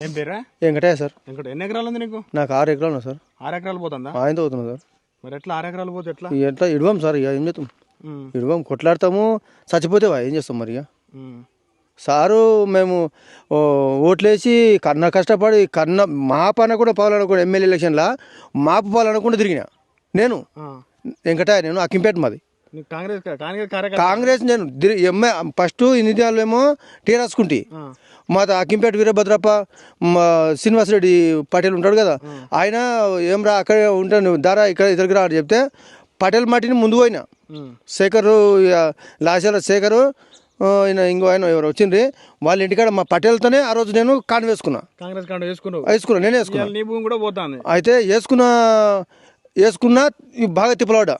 ఏం పేరా వెంకటయ్య సార్. ఇంకోటి ఎన్ని ఎకరాలు ఉంది నీకు? నాకు ఆరు ఎకరాలు సార్. ఆరు ఎకరాలు పోతుందా? ఆయనతో అవుతున్నా సార్. మరి ఎట్లా ఆరు ఎకరాలు పోతే ఎట్లా? ఎట్లా ఇడవం సార్ ఇక ఏం చేస్తాం? ఇడవం కొట్లాడతాము చచ్చిపోతే ఏం చేస్తాం మరి ఇక? సారు మేము ఓట్లేసి కన్న కష్టపడి కన్న మా పైన కూడా పోవాలనుకున్న ఎమ్మెల్యే ఎలక్షన్లో మాపు పోవాలనుకుంటూ తిరిగిన. నేను. వెంకటయ్య నేను అక్కింపేట మాది. కాంగ్రెస్ కాంగ్రెస్ నేను ఎమ్మె ఫస్ట్ ఇన్ని దినాలు ఏమో టీరాసుకుంటి మా అక్కింపేట వీరభద్రప్ప మా శ్రీనివాసరెడ్డి పటేల్ ఉంటాడు కదా. ఆయన ఏం రా అక్కడ ఉంటాను దారా ఇక్కడ ఇద్దరికి రా అని చెప్తే పటేల్ మట్టిని ముందు పోయినా. శేఖరు లాసాల శేఖరు ఆయన ఇంకో ఆయన ఎవరు వచ్చిండ్రి. వాళ్ళ ఇంటికాడ మా పటేల్తోనే ఆ రోజు నేను కాన్ వేసుకున్నా. కాంగ్రెస్ కార్డు వేసుకున్నావు. వేసుకున్నా నేనే వేసుకున్నా. కూడా పోతుంది. అయితే వేసుకున్న వేసుకున్న బాగా తిప్పలవాడ.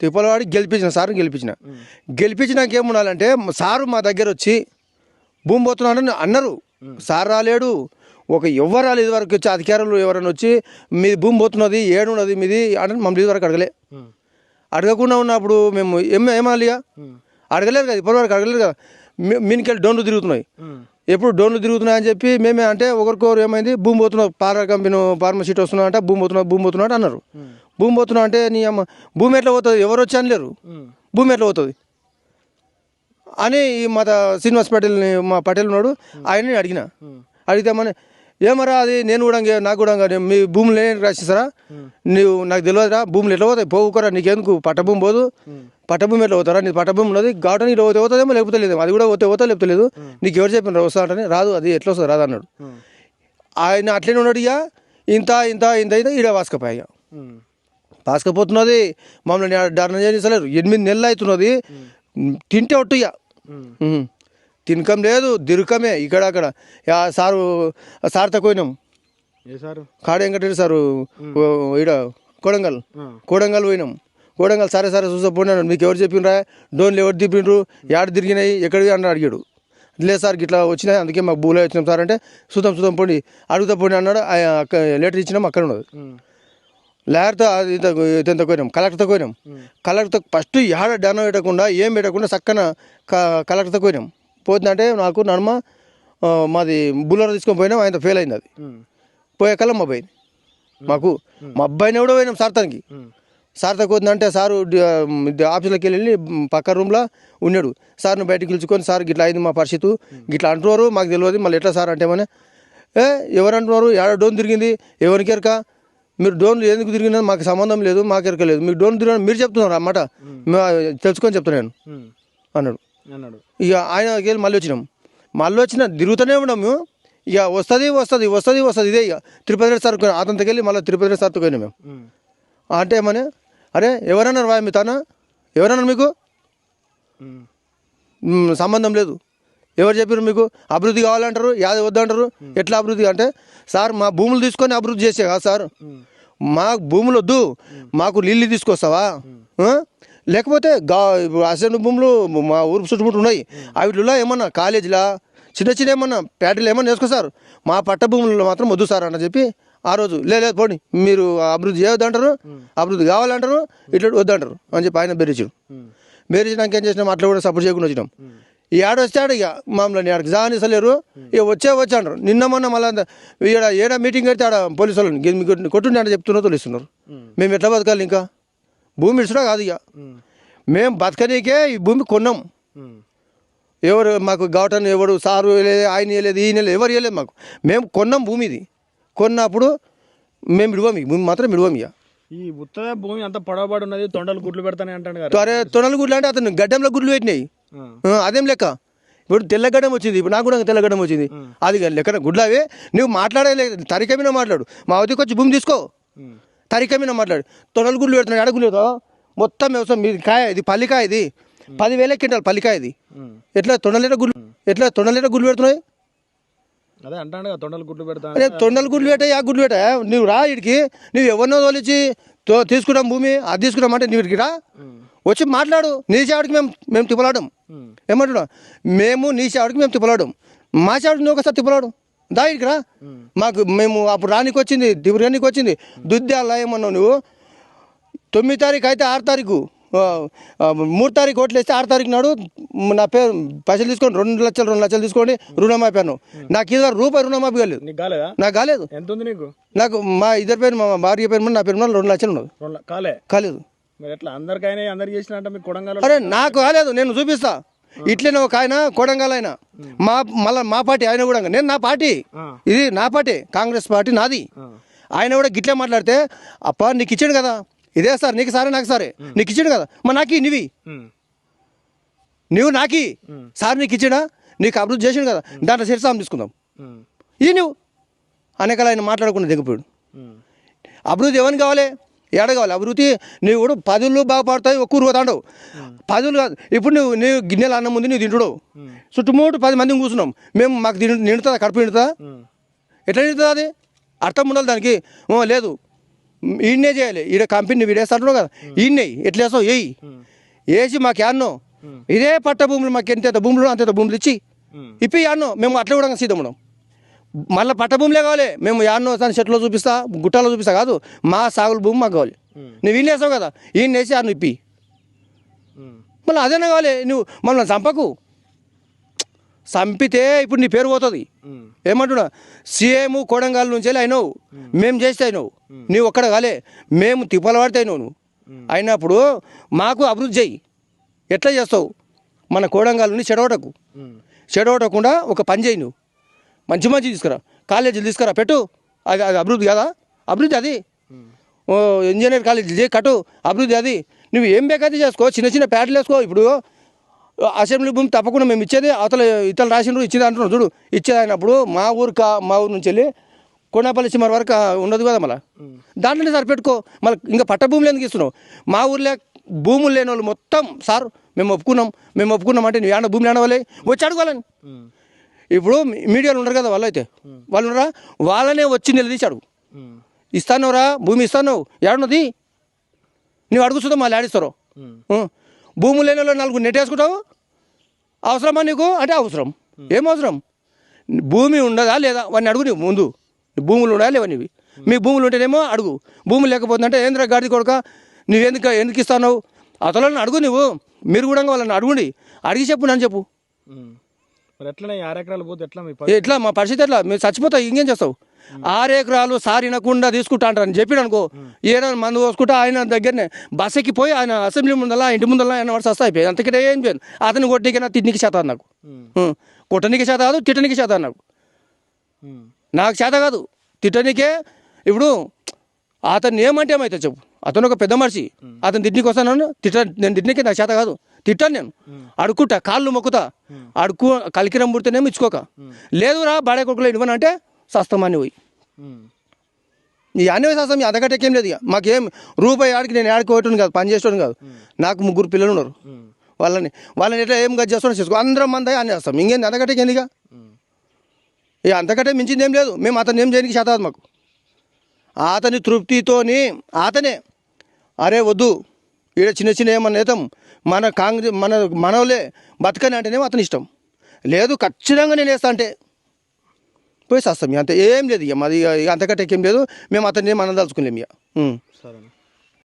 తిప్పలవాడి గెలిపించిన సార్ గెలిపించిన. గెలిపించినాక ఏముండాలంటే సారు మా దగ్గర వచ్చి భూమి పోతున్నాడని అన్నారు. సార్ రాలేడు. ఒక ఎవరు రాలేదు ఇదివరకు వచ్చి అధికారులు ఎవరైనా వచ్చి మీది భూమి పోతున్నది ఏడున్నది మీది అంటే మమ్మల్ని ఇదివరకు అడగలే. ఉమ్, అడగకుండా ఉన్నప్పుడు మేము ఏం ఏమాలిగా అడగలేరు కదా ఇప్పటివరకు అడగలేరు కదా. మీనికెళ్ళి డోన్లు తిరుగుతున్నాయి. ఎప్పుడు డోన్లు తిరుగుతున్నాయని చెప్పి మేమే అంటే ఒకరికొకరు ఏమైంది భూమి పోతున్నావు పార కంపెనీ ఫార్మసీట్ వస్తున్నా అంటే భూమి పోతున్నావు భూమి పోతున్నావు అంటే అన్నారు. భూమి పోతున్నావు అంటే నీ అమ్మ భూమి ఎట్లా పోతుంది? ఎవరు వచ్చి అనలేరు. భూమి ఎట్లా పోతుంది? అని ఈ మా శ్రీనివాస్ పటేల్ని మా పటేల్ ఉన్నాడు ఆయన్ని అడిగిన. అడిగితే మన ఏమరా అది? నేను కూడా నాకు కూడా మీ భూములు నేను రాసిస్తారా? నువ్వు నాకు తెలియదురా భూములు ఎట్లా పోతాయి? పోవుకోరా నీకెందుకు? పట్టభూమి పోదు. పట్టభూమి ఎట్లా పోతారా? నీ పట్టభూమి ఉన్నది గాటని ఇట్లా పోతే పోతుందేమో లేకపోతే లేదు అది కూడా పోతే పోతా లేకపోతే లేదు. నీకు ఎవరు చెప్పిన వస్తా అంటే రాదు అది ఎట్లా వస్తుంది? రాదు అన్నాడు. ఆయన అట్లనే ఉన్నాడు ఇక ఇంత ఇంత ఇంత ఇంత ఈడ వాసుకపోయా వాసుకపోతున్నది మమ్మల్ని ధర్నా చేస్తలేరు ఎనిమిది నెలలు అవుతున్నది. తింటే ఒట్టు. తినకం లేదు దిరుకమే ఇక్కడ అక్కడ సారు సార్తో పోయినాం. కాడ వెంకటరెడ్డి సారు ఈడ కొడంగల్. కోడంగల్ పోయినాం. కోడంగల్ సరే సరే చూసా పోయినాను మీకు ఎవరు చెప్పిండ్రా డోన్లు ఎవరు తిప్పిండ్రు యాడ తిరిగినాయి? ఎక్కడికి అన్నాడు అడిగాడు. లేదు సార్ ఇట్లా వచ్చినాయి. అందుకే మాకు భూలో వచ్చినాం సార్ అంటే చూద్దాం చూద్దాం పోండి. అడుగుతా పోండి అన్నాడు. లెటర్ ఇచ్చినాం అక్కడ ఉన్నది ఉమ్, లేకపోతే ఇంత పోయినాం కలెక్టర్తో పోయినాం కలెక్టర్తో ఫస్ట్ యాడ డానం పెట్టకుండా ఏం పెట్టకుండా చక్కన కలెక్టర్తో పోయినాం పోతుందంటే నాకు నడుమ మాది బుల్లర్ తీసుకొని పోయినాం ఆయన ఫెయిల్ అయింది అది. ఉమ్, పోయే కల్లా మా అబ్బాయి మాకు మా అబ్బాయిని కూడా పోయినాం సార్తానికి. ఉమ్, సార్తో పోతుందంటే సారు ఆఫీస్లోకి వెళ్ళి పక్క రూమ్లో ఉన్నాడు. సార్ని బయటకు పిలుచుకొని సార్ గిట్లా అయింది మా పరిస్థితి. గిట్లా అంటున్నారు మాకు తెలియదు. మళ్ళీ ఎట్లా సార్ అంటే ఏమని ఏ ఎవరు అంటున్నారు? ఏడ డోన్ తిరిగింది? ఎవరికి ఎరక మీరు డోన్లు ఎందుకు తిరిగినా మాకు సంబంధం లేదు మాకు ఎరక లేదు. మీకు డోన్ తిరిగిన మీరు చెప్తున్నారు అన్నమాట తెలుసుకొని చెప్తున్నాను ఉమ్, అన్నాడు. అన్నాడు. ఇక వెళ్ళి మళ్ళీ వచ్చినాం. మళ్ళీ వచ్చిన తిరుగుతూనే ఉన్నాం మేము. ఇక వస్తుంది వస్తుంది వస్తుంది వస్తుంది. ఇదే ఇక తిరుపతి రెడ్డి సార్ అతనితో వెళ్ళి మళ్ళీ తిరుపతి రెడ్డి సార్తో పోయినాం మేము. అంటే ఏమని? అరే ఎవరన్నారు వా మీ తాన? ఎవరన్నారు మీకు? సంబంధం లేదు. ఎవరు చెప్పారు మీకు? అభివృద్ధి కావాలంటారు యాది వద్దంటారు? ఎట్లా అభివృద్ధి? అంటే సార్ మా భూములు తీసుకొని అభివృద్ధి చేసే కాదు సార్. ఉమ్, మా భూములు వద్దు మాకు నీళ్ళు తీసుకొస్తావా? లేకపోతే గా అసెంబ్లీ భూములు మా ఊరు చుట్టుముట్టు ఉన్నాయి. వాటిలో ఏమన్నా కాలేజీలా? చిన్న చిన్న ఏమన్నా ప్యాటలు ఏమన్నా వేసుకో సార్ మా పట్ట భూములలో మాత్రం వద్దు సార్ అని చెప్పి ఆ రోజు "లే, లేదు పోండి. మీరు అభివృద్ధి చేయొద్దంటారు అభివృద్ధి కావాలంటారు ఇట్లా వద్దంటారు అని చెప్పి ఆయన బెదిరించాడు. ఉమ్, బెదిరించినాక ఏం చేసినాం? అట్లా కూడా సపోర్ట్ చేయకుండా వచ్చినాం. ఈ ఆడ వచ్చాడు ఇక మమ్మల్ని ఆడికి. జానిసలేరు ఇక వచ్చే వచ్చి అంటారు. నిన్న మొన్న మళ్ళీ ఈడ ఏడ మీటింగ్ పెడితే ఆడ పోలీసు వాళ్ళని "గి- మీకు కొట్టుండి అంటే చెప్తున్నా తోలిస్తున్నారు. మేము. ఎట్లా బతకాలి ఇంకా? భూమి ఇడుచుడా కాదు ఇక. మేము. బతకనీకే ఈ భూమి కొన్నాం. ఎవరు మాకు గౌటన్ ఎవరు సారు వేయలేదు ఆయన వేయలేదు ఈయన వేయలేదు ఎవరు వేయలేదు మాకు. మేము కొన్నాం భూమి ఇది కొన్నప్పుడు మేము ఇడవం ఈ భూమి మాత్రం ఇడవం ఇక. ఈ ఉత్తర భూమి అంత పొడవబడి ఉన్నది తొండలు గుడ్లు పెడతానే అంటాడు కదా. అరే తొనల గుడ్లు అంటే అతను గడ్డంలో గుడ్లు పెట్టినాయి. అదేం లెక్క? ఇప్పుడు తెల్లగడ్డం వచ్చింది ఇప్పుడు నాకు కూడా తెల్లగడ్డం వచ్చింది. అది లెక్కన గుడ్లావే. నువ్వు మాట్లాడే తరిక మీద మాట్లాడు. మా అవధికి వచ్చి భూమి తీసుకో. ఉమ్, తరిక మీద మాట్లాడు. తొడల గుడ్లు పెడుతున్నాడు అడగులు మొత్తం వ్యవసాయం మీది కాయ ఇది పల్లికాయ ఇది. పదివేల క్వింటాల్ పల్లికాయ ఇది. ఎట్లా తొండలీట గుడ్లు ఎట్లా తొండలీట గుడ్లు పెడుతున్నాయి? అదే అంటాడు తొండలు గుడ్లు పెడతా అరే తొండల గుడ్లు పెట్టా ఆ గుడ్లు పెట్టా. నువ్వు రా ఇడికి నువ్వు ఎవరినో తోలిచి తో- తీసుకున్నాం భూమి అది తీసుకున్నాం అంటే నువ్వు ఇడికి రా. వచ్చి మాట్లాడు నీ చావుడికి మేము మేము తిప్పలాడం ఏమంటున్నా మేము నీ చావుడికి మేము తిప్పలాడం మా చావుడికి నువ్వు ఒకసారి తిప్పలాడు. దా ఇక్కడికి రా. మాకు మేము అప్పుడు రానికి వచ్చింది దిగురానికి వచ్చింది. దుద్దాల ఏమన్నావు నువ్వు? తొమ్మిది తారీఖు అయితే ఆరు తారీఖు. మూడు తారీఖు ఓట్లు వేస్తే ఆరు తారీఖు నాడు నా పేరు పైసలు తీసుకొని రెండు లక్షలు రెండు లక్షలు తీసుకోండి రుణమాఫీ అన్నావు. నాకు ఇది రూపాయి రుణమాఫీ కాలేదు. నీకు కాలేదా? ఎంత ఉంది నీకు? నాకు మా ఇద్దరు పేరు మా భార్య పేరు నా పేరు రెండు లక్షలు కాలే. కాలేదు. అరే నాకు కాలేదు. నేను చూపిస్తా. ఇట్లనే ఒక ఆయన కోడంగల్ ఆయన. మా మళ్ళీ మా పార్టీ ఆయన కూడా నేను నా పార్టీ. ఇది నా పార్టీ. కాంగ్రెస్ పార్టీ నాది. ఆయన కూడా గిట్లే మాట్లాడితే అప్ప నీకు ఇచ్చాడు కదా. ఇదే సార్ నీకు సారే నాకు సారే. నీకు ఇచ్చాడు కదా. మా నాకి నీవి? నువ్వు నాకి? సార్ నీకు ఇచ్చాడా? నీకు అభివృద్ధి చేసాడు కదా. దాంట్లో శిరసాం తీసుకుందాం. ఈ నువ్వు అనేకలు ఆయన మాట్లాడకుండా దిగిపోయాడు. అభివృద్ధి ఎవరికి కావాలి? ఏడ కావాలి? అభివృద్ధి నువ్వు కూడా పదులు బాగుపడతాయి ఒక్క ఊరు తాండవు పదులు కాదు. ఇప్పుడు నువ్వు నువ్వు గిన్నెలు అన్నం ముందు నువ్వు తింటుడు చుట్టుముట్టు పది మంది కూర్చున్నాం. మేము మాకు నిండుతుందా కడుపు నిండుతుందా? ఎట్లా నిండుతుంది అది? అర్థం ఉండాలి దానికి. లేదు. ఈయన్నే చేయాలి. ఈడ కంపెనీ వీడేస్తాడు కదా. ఈయన్నే ఎట్లా వేస్తావు వేయి వేసి మాకు యాన్నో. ఇదే పట్ట భూములు మాకు ఎంత భూములు అంత భూములు ఇచ్చి. ఇప్పి యాన్నో. మేము అట్లా కూడా సిద్ధం ఉన్నాం మళ్ళీ పట్ట భూములే కావాలి. మేము యాన్నో తన చెట్లో చూపిస్తా గుట్టలో చూపిస్తా కాదు. మా సాగుల భూమి మాకు కావాలి. నువ్వు ఈయన వేసావు కదా. ఈయన వేసి యాన్న ఇప్పి. మళ్ళీ అదేనా కావాలి. నువ్వు మళ్ళీ చంపకు. చంపితే ఇప్పుడు నీ పేరు పోతుంది. ఏమంటున్నా? సీఎం కోడంగాల్ నుంచి వెళ్ళి అయినావు. మేము చేస్తే అయినావు. నీవు ఒక్కడ కాలే. మేము తిప్పల పడితే అయినావు నువ్వు. అయినప్పుడు మాకు అభివృద్ధి చెయ్యి. ఎట్లా చేస్తావు? మన కోడంగాల్ నుండి చెడవటకు చెడవటకుండా ఒక పని చేయి నువ్వు. మంచి మంచి తీసుకురా. కాలేజీలు తీసుకురా. పెట్టు. అది అది అభివృద్ధి కదా. అభివృద్ధి అది. ఓ ఇంజనీర్ కాలేజీ చేయి కట్టు. అభివృద్ధి అది. నువ్వు ఏం బేకైతే చేసుకో. చిన్న చిన్న ప్యాడ్లు వేసుకో. ఇప్పుడు అసెంబ్లీ భూమి తప్పకుండా మేము ఇచ్చేది అవతల ఇతరులు రాసిండ్రు ఇచ్చేది అంటున్నారు. చూడు ఇచ్చేది అయినప్పుడు మా ఊరు కా మా ఊరు నుంచి వెళ్ళి కొండపల్లి చిమ్మర వరకు ఉండదు కదా మళ్ళీ. దాంట్లోనే సరిపెట్టుకో. మళ్ళీ ఇంకా పట్ట భూములు ఎందుకు ఇస్తున్నావు? మా ఊర్లో భూములు లేని వాళ్ళు మొత్తం సార్ మేము ఒప్పుకున్నాం మేము ఒప్పుకున్నాం అంటే నువ్వు ఏమన్నా భూమి ఏడవాలి? వచ్చి అడగాలని ఇప్పుడు మీడియాలో ఉండరు కదా వాళ్ళు అయితే వాళ్ళు ఉండరా? వాళ్ళనే వచ్చి నిలదీసి అడుగు ఇస్తానవరా భూమి ఇస్తాను ఏడున్నది? నువ్వు అడుగుతుందో మళ్ళీ ఆడిస్తారు భూములు లేని వాళ్ళు నాలుగు నెట్ వేసుకుంటావు అవసరమా నీకు? అంటే అవసరం. ఏం అవసరం? భూమి ఉండదా లేదా? వాడిని అడుగు నువ్వు ముందు. భూములు ఉండాలి లేవా నీవి? మీ భూములు ఉంటేనేమో అడుగు. భూములు లేకపోతుందంటే ఏంద్ర గాడి కొడుక? నువ్వెందుకు ఎందుకు ఇస్తావు అతలను అడుగు నువ్వు మీరు కూడా వాళ్ళని అడుగుండి. అడిగి చెప్పు నన్ను చెప్పు. ఎట్లా మా పరిస్థితి? ఎట్లా? మీరు చచ్చిపోతావు ఇంకేం చేస్తావు? ఆరు ఎకరాలు సారినకుండా తీసుకుంటా అంటారని చెప్పాడు అనుకో ఏదైనా మందు పోసుకుంటా ఆయన దగ్గరనే బస్ ఎక్కిపోయి ఆయన అసెంబ్లీ ముందల ఇంటి ముందల ఆయన వాడు సస్తా అయిపోయి అంతకంటే ఏం చేయను. అతను కొట్టనికి నా తిట్టనికి చేత నాకు. కొట్టనికి చేత కాదు తిట్టనికి చేత నాకు. నాకు చేత కాదు. తిట్టనికే ఇప్పుడు అతను ఏమంటే ఏమైతే చెప్పు. అతను ఒక పెద్ద మనిషి. అతను తిట్టికి వస్తాను తిట్ట నేను తిట్టినకే నాకు చేత కాదు. తిట్టాను నేను. అడుక్కుంటా కాళ్ళు మొక్కుతా. అడుక్కు కలికిరం పుడితేనేమో ఇచ్చుకోక. లేదు రా బాడే కొడుకులో ఇవ్వనంటే సస్తమాని పోయి. ఈ అన్ని శాస్త్రం అంతకంటేకేం లేదు ఇక. మాకేం రూపాయి ఆడికి నేను ఆడికి పోయటం కాదు పని చేసేటోని కాదు. నాకు ముగ్గురు పిల్లలు ఉన్నారు. వాళ్ళని వాళ్ళని ఎట్లా ఏం గది చేస్తాడో చేసుకో. అందరం మంది అన్నీ చేస్తాం ఇంకేంది అంతకంటేకేంది ఇక? ఇక అంతకంటే మించింది ఏం లేదు. మేము అతను ఏం చేయడానికి చేత మాకు. అతని తృప్తితోని అతనే అరే వద్దు ఈడ చిన్న చిన్న ఏమన్నా నేతం మన కాంగ్రెస్ మన మనవలే బతకని అంటేనేమో అతని ఇష్టం. లేదు ఖచ్చితంగా నేను వేస్తా అంటే పోయి చేస్తాం ఇక అంతే. ఏం లేదు ఇక. మాది ఇక అంతకంటే ఏం లేదు. మేము అతన్ని మనం తలుచుకోలేము ఇక. సరే